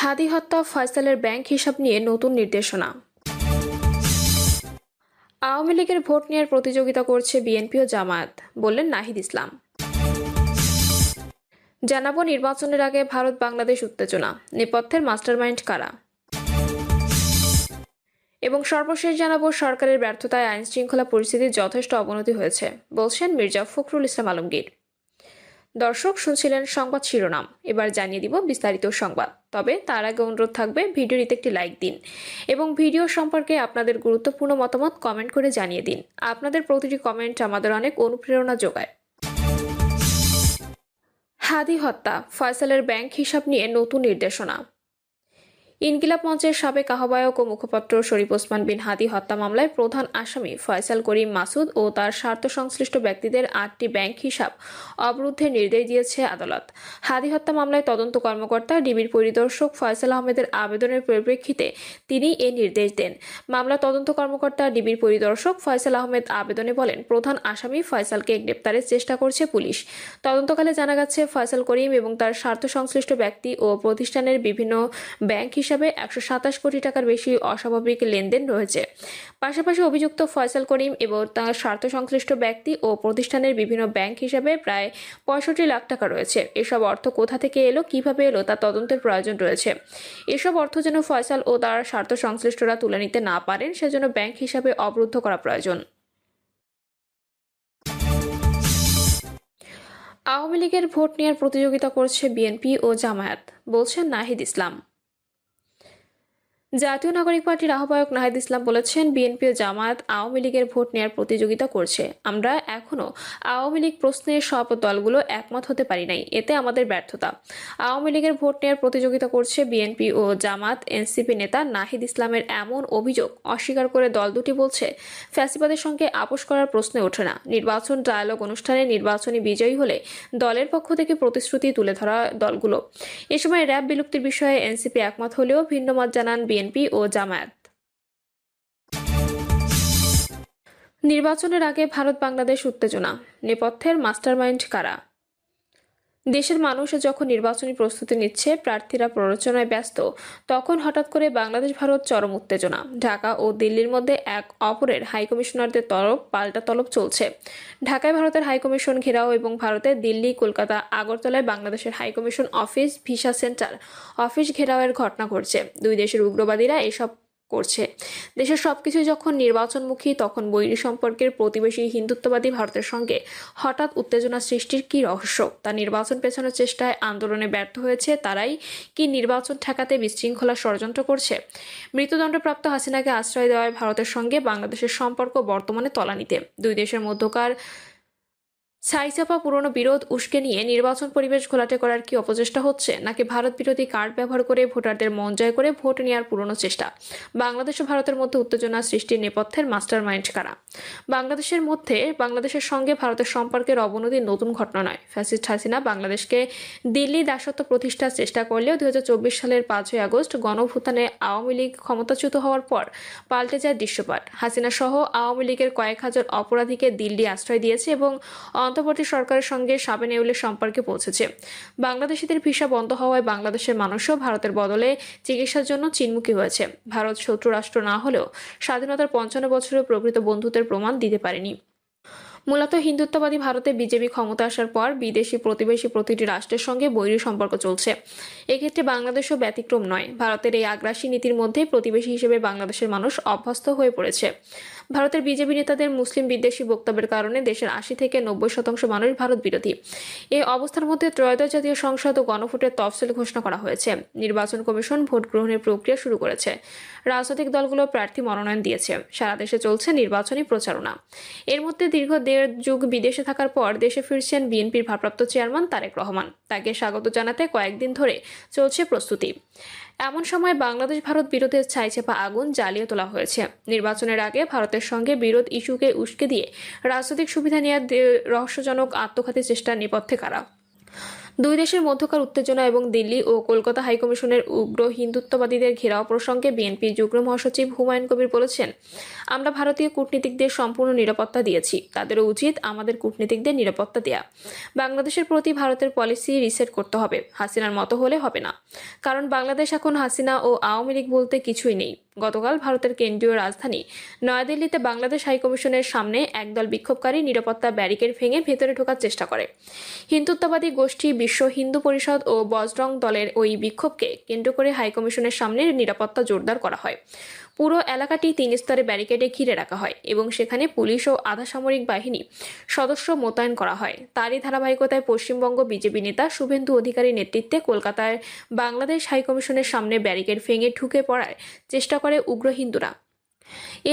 হাদি হত্যা ফয়সালের ব্যাংক হিসাব নিয়ে নতুন নির্দেশনা। আওয়ামী লীগের ভোট নেওয়ার প্রতিযোগিতা করছে বিএনপি ও জামায়াত, বললেন নাহিদ ইসলাম। জানাব নির্বাচনের আগে ভারত বাংলাদেশ উত্তেজনা, নেপথ্যের মাস্টারমাইন্ড কারা? এবং সর্বশেষ জানাব সরকারের ব্যর্থতায় আইন শৃঙ্খলা পরিস্থিতির যথেষ্ট অবনতি হয়েছে, বলছেন মির্জা ফখরুল ইসলাম আলমগীর। দর্শক শুনছিলেন সংবাদ শিরোনাম। এবার জানিয়ে দিব বিস্তারিত সংবাদ। তবে তার আগে অনুরোধ থাকবে, ভিডিওটিতে একটি লাইক দিন এবং ভিডিও সম্পর্কে আপনাদের গুরুত্বপূর্ণ মতামত কমেন্ট করে জানিয়ে দিন। আপনাদের প্রতিটি কমেন্ট আমাদের অনেক অনুপ্রেরণা যোগায়। হাদি হত্যা, ফয়সালের ব্যাংক হিসাব নিয়ে নতুন নির্দেশনা। ইনকিলাব মঞ্চের সাবেক আহ্বায়ক ও মুখপাত্র শরীফ ওসমান বিন হাদি হত্যা মামলায় প্রধান আসামি ফয়সাল করিম মাসুদ ও তার স্বার্থ সংশ্লিষ্ট ব্যক্তিদের আটটি ব্যাংক হিসাব অবরুদ্ধের নির্দেশ দিয়েছে আদালত। হাদি হত্যা মামলায় তদন্ত কর্মকর্তা, ডিবির পরিদর্শক ফয়সাল আহমেদের আবেদনের পরিপ্রেক্ষিতে তিনি এ নির্দেশ দেন। মামলা তদন্ত কর্মকর্তা, ডিবির পরিদর্শক ফয়সাল আহমেদ আবেদনে বলেন, প্রধান আসামি ফয়সালকে গ্রেপ্তারের চেষ্টা করছে পুলিশ। তদন্তকালে জানা গেছে, ফয়সাল করিম এবং তার স্বার্থ সংশ্লিষ্ট ব্যক্তি ও প্রতিষ্ঠানের বিভিন্ন ব্যাংক হিসাবে একশো সাতাশ কোটি টাকার বেশি অস্বাভাবিক লেনদেন রয়েছে। পাশাপাশি অভিযুক্ত ফয়সাল করিম এবং তার স্বার্থ সংশ্লিষ্ট ব্যক্তি ও প্রতিষ্ঠানের বিভিন্ন ব্যাংক হিসাবে প্রায় পঁয়ষট্টি লাখ টাকা রয়েছে। এসব অর্থ কোথা থেকে এলো, কীভাবে এলো, তা তদন্তের প্রয়োজন রয়েছে। এসব অর্থ যেন ফয়সাল ও তার স্বার্থ সংশ্লিষ্টরা তুলে নিতে না পারেন, সেজন্য ব্যাংক হিসাবে অবরুদ্ধ করা প্রয়োজন। আওয়ামী লীগের ভোট নেওয়ার প্রতিযোগিতা করছে বিএনপি ও জামায়াত, বলছেন নাহিদ ইসলাম। জাতীয় নাগরিক পার্টির আহ্বায়ক নাহিদ ইসলাম বলেছেন, বিএনপি ও জামায়াত আওয়ামী লীগের ভোট নেওয়ার প্রতিযোগিতা করছে। আমরা এখনও আওয়ামী লীগ প্রশ্নে সব দলগুলো একমত হতে পারি নাই। এতে আমাদের ব্যর্থতা। আওয়ামী লীগের ভোট নেওয়ার প্রতিযোগিতা করছে বিএনপি ও জামাত এনসিপি নেতা নাহিদ ইসলামের এমন অভিযোগ অস্বীকার করে দল দুটি বলছে, ফ্যাসিবাদের সঙ্গে আপোষ করার প্রশ্নে ওঠে না। নির্বাচন ডায়ালগ অনুষ্ঠানে নির্বাচনী বিজয়ী হলে দলের পক্ষ থেকে প্রতিশ্রুতি তুলে ধরা দলগুলো। এ সময় র্যাব বিলুপ্তির বিষয়ে এনসিপি একমত হলেও ভিন্ন মত জানান বিএনপি। ও জামায়াত। নির্বাচনের আগে ভারত বাংলাদেশ উত্তেজনা। নেপথ্যের মাস্টারমাইন্ড কারা? দেশের মানুষ যখন নির্বাচনী প্রস্তুতি নিচ্ছে, প্রার্থীরা প্ররোচনায় ব্যস্ত। তখন হঠাৎ করে বাংলাদেশ, ভারত চরম উত্তেজনা। ঢাকা ও দিল্লির মধ্যে এক অপরের হাইকমিশনারদের তরফ পাল্টা তলব চলছে। ঢাকায় ভারতের হাইকমিশন ঘেরাও এবং ভারতের দিল্লি, কলকাতা, আগরতলায় বাংলাদেশের high commission office, visa centre office ঘেরাওয়ের ঘটনা ঘটছে। দুই দেশের উগ্রবাদীরা এসব করছে। দেশের সবকিছু যখন নির্বাচনমুখী, তখন বৈরী সম্পর্কের প্রতিবেশী হিন্দুত্ববাদী ভারতের সঙ্গে হঠাৎ উত্তেজনা সৃষ্টির কি রহস্য? তা নির্বাচন পেছানোর চেষ্টায় আন্দোলনে ব্যর্থ হয়েছে তারাই কি নির্বাচন ঠেকাতে বিশৃঙ্খলা ষড়যন্ত্র করছে? মৃত্যুদণ্ডপ্রাপ্ত হাসিনাকে আশ্রয় দেওয়ায় ভারতের সঙ্গে বাংলাদেশের সম্পর্ক বর্তমানে তলানিতে। দুই দেশের মধ্যকার ছাইচাপা পুরনো বিরোধ উস্কে নিয়ে নির্বাচন পরিবেশ ঘোলাটে করার কি অপচেষ্টা হচ্ছে? নাকি ভারত বিরোধী কার্ড ব্যবহার করে ভোটারদের মন জয় করে ভোট নেওয়ার পুরনো চেষ্টা? বাংলাদেশ ও ভারতের মধ্যে উত্তেজনা সৃষ্টির নেপথ্যের মাস্টার মাইন্ড কারা? বাংলাদেশের মধ্যে বাংলাদেশের সঙ্গে ভারতের সম্পর্কের অবনতির নতুন ঘটনা নয়। ফ্যাসিস্ট হাসিনা বাংলাদেশকে দিল্লি দাসত্ব প্রতিষ্ঠার চেষ্টা করলেও দু হাজার চব্বিশ সালের পাঁচই আগস্ট গণভূতানে আওয়ামী লীগ ক্ষমতাচ্যুত হওয়ার পর পাল্টে যায় দৃশ্যপাট। হাসিনা সহ আওয়ামী লীগের কয়েক হাজার অপরাধীকে দিল্লি আশ্রয় দিয়েছে এবং অন্তর্বর্তী সরকারের সঙ্গে সাবে নেউলের সম্পর্কে পৌঁছেছে। বাংলাদেশিদের ভিসা বন্ধ হওয়ায় বাংলাদেশের মানুষও ভারতের বদলে চিকিৎসার জন্য চীনমুখী হয়েছে। ভারত শত্রু রাষ্ট্র না হলেও স্বাধীনতার পঞ্চান্ন বছরের প্রকৃত বন্ধুত্বের প্রমাণ দিতে পারেনি। মূলত হিন্দুত্ববাদী ভারতে বিজেপি ক্ষমতা আসার পর বিদেশি প্রতিবেশী প্রতিটি রাষ্ট্রের সঙ্গে বৈরী সম্পর্ক চলছে। এক্ষেত্রে বাংলাদেশও ব্যতিক্রম নয়। ভারতের এই আগ্রাসী নীতির মধ্যে প্রতিবেশী হিসেবে বাংলাদেশের মানুষ অভ্যস্ত হয়ে পড়েছে। ভারতের বিজেপি নেতাদের মুসলিম বিদ্বেষী বক্তব্যের কারণে দেশের আশি থেকে নব্বই শতাংশ মানুষ ভারত বিরোধী। এই অবস্থার মধ্যে ত্রয়োদশ জাতীয় সংসদ ও গণভোটের তফসিল ঘোষণা করা হয়েছে। নির্বাচন কমিশন ভোট গ্রহণের প্রক্রিয়া শুরু করেছে। রাজনৈতিক দলগুলো প্রার্থী মনোনয়ন দিয়েছে। সারা দেশে চলছে নির্বাচনী প্রচারণা। এর মধ্যে দীর্ঘ দেড় যুগ বিদেশে থাকার পর দেশে ফিরছেন বিএনপির ভারপ্রাপ্ত চেয়ারম্যান তারেক রহমান। তাকে স্বাগত জানাতে কয়েকদিন ধরে চলছে প্রস্তুতি। এমন সময় বাংলাদেশ ভারত বিরোধের ছাইচেপা আগুন জ্বালিয়ে তোলা হয়েছে। নির্বাচনের আগে ভারতের সঙ্গে বিরোধ ইস্যুকে উস্কে দিয়ে রাজনৈতিক সুবিধা নেওয়ার রহস্যজনক আত্মঘাতী চেষ্টার নেপথ্যে কারা? দুই দেশের মধ্যকার উত্তেজনা এবং দিল্লি ও কলকাতা হাইকমিশনের উগ্র হিন্দুত্ববাদীদের ঘেরাও প্রসঙ্গে বিএনপি যুগ্ম মহাসচিব হুমায়ুন কবির বলেছেন, আমরা ভারতীয় কূটনীতিকদের সম্পূর্ণ নিরাপত্তা দিয়েছি। তাদেরও উচিত আমাদের কূটনীতিকদের নিরাপত্তা দেয়া। বাংলাদেশের প্রতি ভারতের পলিসি রিসেট করতে হবে। হাসিনার মতো হলে হবে না। কারণ বাংলাদেশ এখন হাসিনা ও আওয়ামী লীগ বলতে কিছুই নেই। গতকাল ভারতের কেন্দ্রীয় রাজধানী নয়াদিল্লিতে বাংলাদেশ হাইকমিশনের সামনে একদল বিক্ষোভকারী নিরাপত্তা ব্যারিকেড ভেঙে ভেতরে ঢোকার চেষ্টা করে। হিন্দুত্ববাদী গোষ্ঠী বিশ্ব হিন্দু পরিষদ ও বজরং দলের ওই বিক্ষোভকে কেন্দ্র করে হাইকমিশনের সামনে নিরাপত্তা জোরদার করা হয়। পুরো এলাকাটি তিন স্তরে ব্যারিকেডে ঘিরে রাখা হয় এবং সেখানে পুলিশ ও আধা সামরিক বাহিনী সদস্য মোতায়েন করা হয়। তারই ধারাবাহিকতায় পশ্চিমবঙ্গ বিজেপি নেতা শুভেন্দু অধিকারী নেতৃত্বে কলকাতায় বাংলাদেশ হাইকমিশনের সামনে ব্যারিকেড ভেঙে ঢুকে পড়ার চেষ্টা করে উগ্র হিন্দুরা।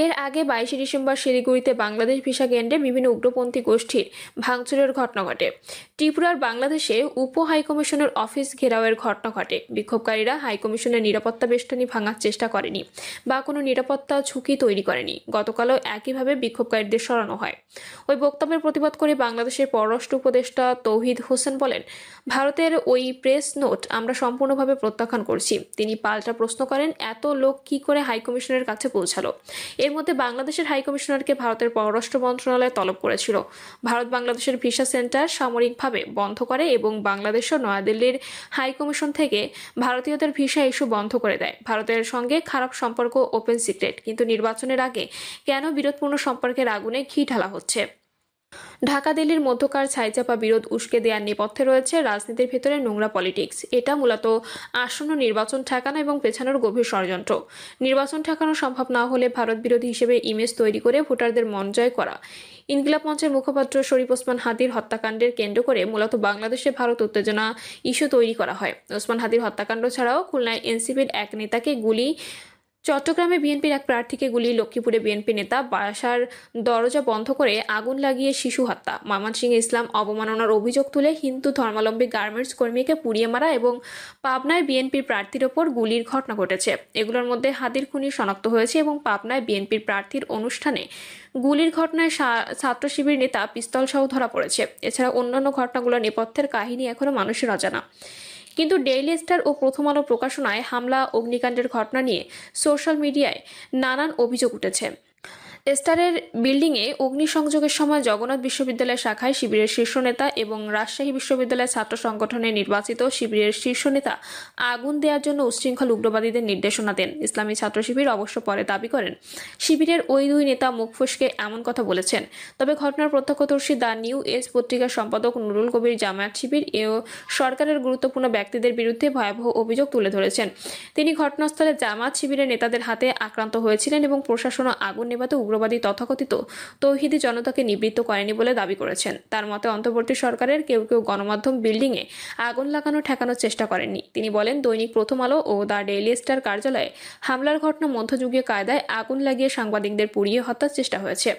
এর আগে বাইশে ডিসেম্বর শিলিগুড়িতে বাংলাদেশ ভিসা কেন্দ্রে বিভিন্ন উগ্রপন্থী গোষ্ঠীর ভাঙচুরের ঘটনা ঘটে। ত্রিপুরার বাংলাদেশে উপ হাইকমিশনের অফিস ঘেরাওয়ের ঘটনা ঘটে। বিক্ষোভকারীরা হাইকমিশনের নিরাপত্তা বেষ্টনী ভাঙার চেষ্টা করেনি বা কোনো নিরাপত্তা ঝুঁকি তৈরি করেনি। গতকালও একইভাবে বিক্ষোভকারীদের সরানো হয়। ওই বক্তব্যের প্রতিবাদ করে বাংলাদেশের পররাষ্ট্র উপদেষ্টা তৌহিদ হোসেন বলেন, ভারতের ওই প্রেস নোট আমরা সম্পূর্ণভাবে প্রত্যাখ্যান করছি। তিনি পাল্টা প্রশ্ন করেন, এত লোক কি করে হাইকমিশনের কাছে পৌঁছালো? এর মধ্যে বাংলাদেশের হাইকমিশনারকে ভারতের পররাষ্ট্র মন্ত্রণালয় তলব করেছিল। ভারত বাংলাদেশের ভিসা সেন্টার সামরিকভাবে বন্ধ করে এবং বাংলাদেশ ও নয়াদিল্লির হাইকমিশন থেকে ভারতীয়দের ভিসা ইস্যু বন্ধ করে দেয়। ভারতের সঙ্গে খারাপ সম্পর্ক ওপেন সিক্রেট, কিন্তু নির্বাচনের আগে কেন বিরোধপূর্ণ সম্পর্কের আগুনে ঘি ঢালা হচ্ছে? ঢাকা দিল্লির মধ্যকার ছাইচাপা বিরোধ উস্কে দেওয়ার নেপথ্যে রয়েছে রাজনীতির ভেতরে নোংরা পলিটিক্স। এটা মূলত আসন্ন নির্বাচন ঠেকানো এবং পেছানোর গভীর ষড়যন্ত্র। নির্বাচন ঠেকানো সম্ভব না হলে ভারত বিরোধী হিসেবে ইমেজ তৈরি করে ভোটারদের মন জয় করা। ইনকিলাব মঞ্চের মুখপাত্র শরীফ ওসমান হাদির হত্যাকাণ্ডের কেন্দ্র করে মূলত বাংলাদেশে ভারত উত্তেজনা ইস্যু তৈরি করা হয়। ওসমান হাদির হত্যাকাণ্ড ছাড়াও খুলনায় এনসিপির এক নেতাকে গুলি চট্টগ্রামে বিএনপির এক প্রার্থীকে গুলি লক্ষ্মীপুরে বিএনপি নেতা বাসার দরজা বন্ধ করে আগুন লাগিয়ে শিশু হত্যা। ময়মনসিংহে ইসলাম অবমাননার অভিযোগ তুলে হিন্দু ধর্মাবলম্বী গার্মেন্টস কর্মীকে পুড়িয়ে মারা এবং পাবনায় বিএনপির প্রার্থীর ওপর গুলির ঘটনা ঘটেছে। এগুলোর মধ্যে হাদির খুনি শনাক্ত হয়েছে এবং পাবনায় বিএনপির প্রার্থীর অনুষ্ঠানে গুলির ঘটনায় ছাত্র শিবির নেতা পিস্তল সহ ধরা পড়েছে। এছাড়া অন্যান্য ঘটনাগুলোর নেপথ্যের কাহিনী এখনও মানুষের অজানা। কিন্তু ডেইলি স্টার ও প্রথম আলো প্রকাশনায় হামলা, অগ্নিকাণ্ডের ঘটনা নিয়ে সোশ্যাল মিডিয়ায় নানান অভিযোগ উঠেছে। স্টারের বিল্ডিংয়ে অগ্নিসংযোগের সময় জগন্নাথ বিশ্ববিদ্যালয় শাখায় শিবিরের শীর্ষ নেতা এবং রাজশাহী বিশ্ববিদ্যালয় ছাত্র সংগঠনের নির্বাচিত শিবিরের শীর্ষ নেতা আগুন দেওয়ার জন্য উচ্ছৃঙ্খল উগ্রবাদীদের নির্দেশনা দেন। ইসলামী ছাত্র শিবির অবশ্য পরে দাবি করেন, শিবিরের ওই দুই নেতা মুখ ফসকে এমন কথা বলেছেন। তবে ঘটনার প্রত্যক্ষদর্শী দ্য নিউ এজ পত্রিকার সম্পাদক নুরুল কবির জামায়াত শিবির এও সরকারের গুরুত্বপূর্ণ ব্যক্তিদের বিরুদ্ধে ভয়াবহ অভিযোগ তুলে ধরেছেন। তিনি ঘটনাস্থলে জামাত শিবিরের নেতাদের হাতে আক্রান্ত হয়েছিলেন এবং প্রশাসন আগুন নেভাতে উগ্রবাদী তথাকথিত তৌহিদি জনতাকে নিবৃত্ত করেনি বলে দাবি করেছেন। তার মতে অন্তর্বর্তী সরকারের কেউ কেউ গণমাধ্যম বিল্ডিংয়ে আগুন লাগানো ঠেকানোর চেষ্টা করেননি। তিনি বলেন, দৈনিক প্রথম আলো ও দ্য ডেইলি স্টার কার্যালয়ে হামলার ঘটনা মধ্যযুগীয় কায়দায় আগুন লাগিয়ে সাংবাদিকদের পুড়িয়ে হত্যার চেষ্টা হয়েছে।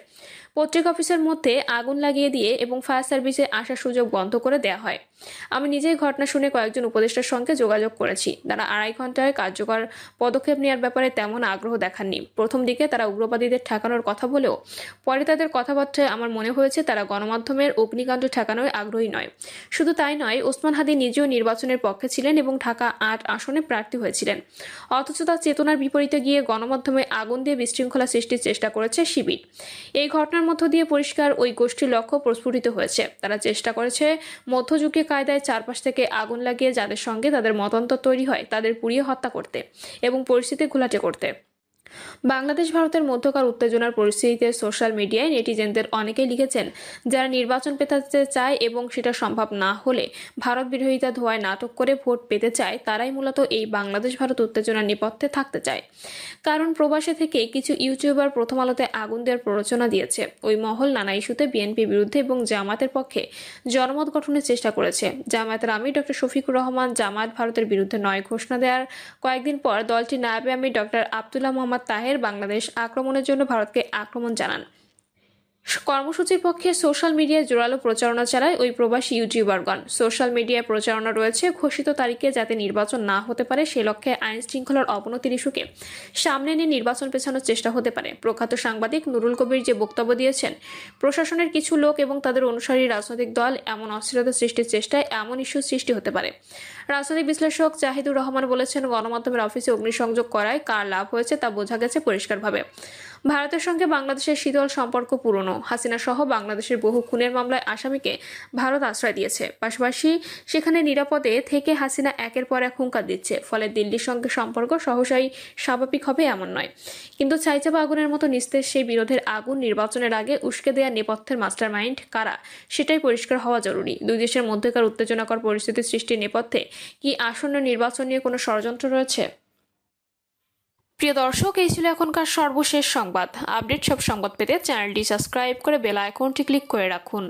পত্রিকা অফিসের মধ্যে আগুন লাগিয়ে দিয়ে এবং ফায়ার সার্ভিসে আসার সুযোগ বন্ধ করে দেওয়া হয়। আমি নিজেই ঘটনা শুনে কয়েকজন উপদেষ্টার সঙ্গে যোগাযোগ করেছি। তারা আড়াই ঘন্টায় কার্যকর পদক্ষেপ নেওয়ার ব্যাপারে তেমন আগ্রহ দেখাননি। প্রথম দিকে তারা উগ্রবাদীদের ঠেকানোর কথা বলেও, পরে তাদের কথাবার্তায় আমার মনে হয়েছে তারা গণমাধ্যমের অগ্নিকাণ্ড ঠেকানোয় আগ্রহী নয়। শুধু তাই নয়, ওসমান হাদি নিজেও নির্বাচনের পক্ষে ছিলেন এবং ঢাকা আট আসনে প্রার্থী হয়েছিলেন। অথচ তার চেতনার বিপরীতে গিয়ে গণমাধ্যমে আগুন দিয়ে বিশৃঙ্খলা সৃষ্টির চেষ্টা করেছে শিবির। এই ঘটনার মধ্য দিয়ে পরিষ্কার ওই গোষ্ঠীর লক্ষ্য প্রস্ফুটিত হয়েছে। তারা চেষ্টা করেছে মধ্যযুগে কায়দায় চারপাশ থেকে আগুন লাগিয়ে যাদের সঙ্গে তাদের মতান্তর তৈরি হয়, তাদের পুড়িয়ে হত্যা করতে এবং পরিস্থিতি ঘোলাটে করতে। বাংলাদেশ, ভারতের মধ্যকার উত্তেজনার পরিস্থিতিতে সোশ্যাল মিডিয়ায় নেটিজেনদের অনেকেই লিখেছেন, যারা নির্বাচন পেতে চায় এবং সেটা সম্ভব না হলে ভারত বিরোধিতা ধোয়ায় নাটক করে ভোট পেতে চায়, তারাই মূলত এই বাংলাদেশ, ভারত উত্তেজনার নেপথ্যে থাকতে চায়। কারণ প্রবাসে থেকে কিছু ইউটিউবার প্রথম আলোতে আগুন দেওয়ার প্ররোচনা দিয়েছে। ওই মহল নানা ইস্যুতে বিএনপি বিরুদ্ধে এবং জামাতের পক্ষে জনমত গঠনের চেষ্টা করেছে। জামায়াতের আমির ডক্টর শফিকুর রহমান জামায়াত ভারতের বিরুদ্ধে নয় ঘোষণা দেওয়ার কয়েকদিন পর দলটির নায়াবে আমির ডক্টর আবদুল্লাহ মোহাম্মদ তাহের বাংলাদেশ আক্রমণের জন্য ভারতকে আক্রমণ জানান। কর্মসূচির পক্ষে সোশ্যাল মিডিয়ায় জোরালো প্রচারণা চালায় ওই প্রবাসী ইউটিউবারগণ। সোশ্যাল মিডিয়ায় প্রচারণা রয়েছে, ঘোষিত তারিখে যাতে নির্বাচন না হতে পারে সে লক্ষ্যে আইন শৃঙ্খলার অবনতির ইস্যুকে সামনে নিয়ে নির্বাচন পেছানোর চেষ্টা হতে পারে। প্রখ্যাত সাংবাদিক নুরুল কবির যে বক্তব্য দিয়েছেন, প্রশাসনের কিছু লোক এবং তাদের অনুসারী রাজনৈতিক দল এমন অস্থিরতা সৃষ্টির চেষ্টায় এমন ইস্যু সৃষ্টি হতে পারে। রাজনৈতিক বিশ্লেষক জাহিদুর রহমান বলেছেন, গণমাধ্যমের অফিসে অগ্নিসংযোগ করায় কার লাভ হয়েছে তা বোঝা গেছে পরিষ্কারভাবে। ভারতের সঙ্গে বাংলাদেশের শীতল সম্পর্ক পুরনো। হাসিনা সহ বাংলাদেশের বহু খুনের মামলায় আসামিকে ভারত আশ্রয় দিয়েছে। পাশাপাশি সেখানে নিরাপদে থেকে হাসিনা একের পর এক হুঙ্কার দিচ্ছে। ফলে দিল্লির সঙ্গে সম্পর্ক সহসাই স্বাভাবিক হবে এমন নয়। কিন্তু চাইচাপা আগুনের মতো নিস্তেজ সেই বিরোধের আগুন নির্বাচনের আগে উস্কে দেয়া নেপথ্যের মাস্টার মাইন্ড কারা? সেটাই পরিষ্কার হওয়া জরুরি। দুই দেশের মধ্যেকার উত্তেজনাকর পরিস্থিতি সৃষ্টির নেপথ্যে কি আসন্ন নির্বাচন নিয়ে কোনো ষড়যন্ত্র রয়েছে? প্রিয় দর্শক, এই ছিল এখনকার সর্বশেষ সংবাদ। আপডেট সব সংবাদ পেতে চ্যানেলটি সাবস্ক্রাইব করে বেল আইকনটি ক্লিক করে রাখুন।